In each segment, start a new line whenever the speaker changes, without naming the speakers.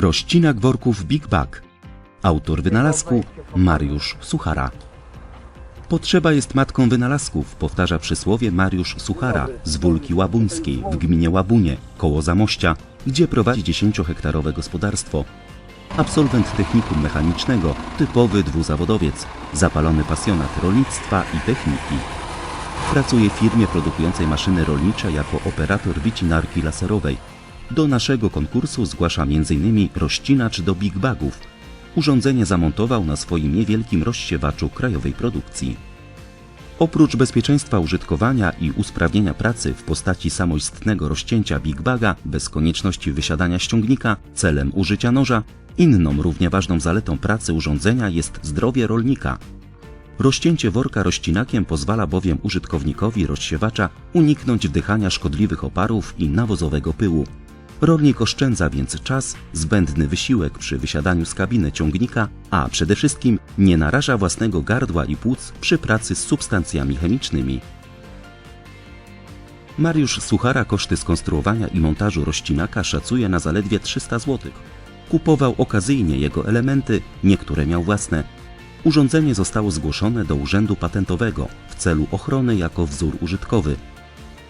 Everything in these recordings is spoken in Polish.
Rościnak worków Big Bag. Autor wynalazku Mariusz Suchara. Potrzeba jest matką wynalazków, powtarza przysłowie Mariusz Suchara z Wólki Łabuńskiej w gminie Łabunie, koło Zamościa, gdzie prowadzi 10-hektarowe gospodarstwo. Absolwent technikum mechanicznego, typowy dwuzawodowiec, zapalony pasjonat rolnictwa i techniki. Pracuje w firmie produkującej maszyny rolnicze jako operator wycinarki laserowej. Do naszego konkursu zgłasza m.in. rozcinacz do Big Bagów. Urządzenie zamontował na swoim niewielkim rozsiewaczu krajowej produkcji. Oprócz bezpieczeństwa użytkowania i usprawnienia pracy w postaci samoistnego rozcięcia Big Baga bez konieczności wysiadania ściągnika celem użycia noża, inną równie ważną zaletą pracy urządzenia jest zdrowie rolnika. Rozcięcie worka rozcinakiem pozwala bowiem użytkownikowi rozsiewacza uniknąć wdychania szkodliwych oparów i nawozowego pyłu. Rolnik oszczędza więc czas, zbędny wysiłek przy wysiadaniu z kabiny ciągnika, a przede wszystkim nie naraża własnego gardła i płuc przy pracy z substancjami chemicznymi. Mariusz Suchara koszty skonstruowania i montażu rozcinaka szacuje na zaledwie 300 zł. Kupował okazyjnie jego elementy, niektóre miał własne. Urządzenie zostało zgłoszone do Urzędu Patentowego w celu ochrony jako wzór użytkowy.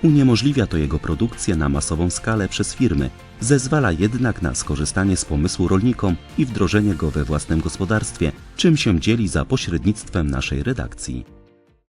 Uniemożliwia to jego produkcję na masową skalę przez firmy, zezwala jednak na skorzystanie z pomysłu rolnikom i wdrożenie go we własnym gospodarstwie, czym się dzieli za pośrednictwem naszej redakcji.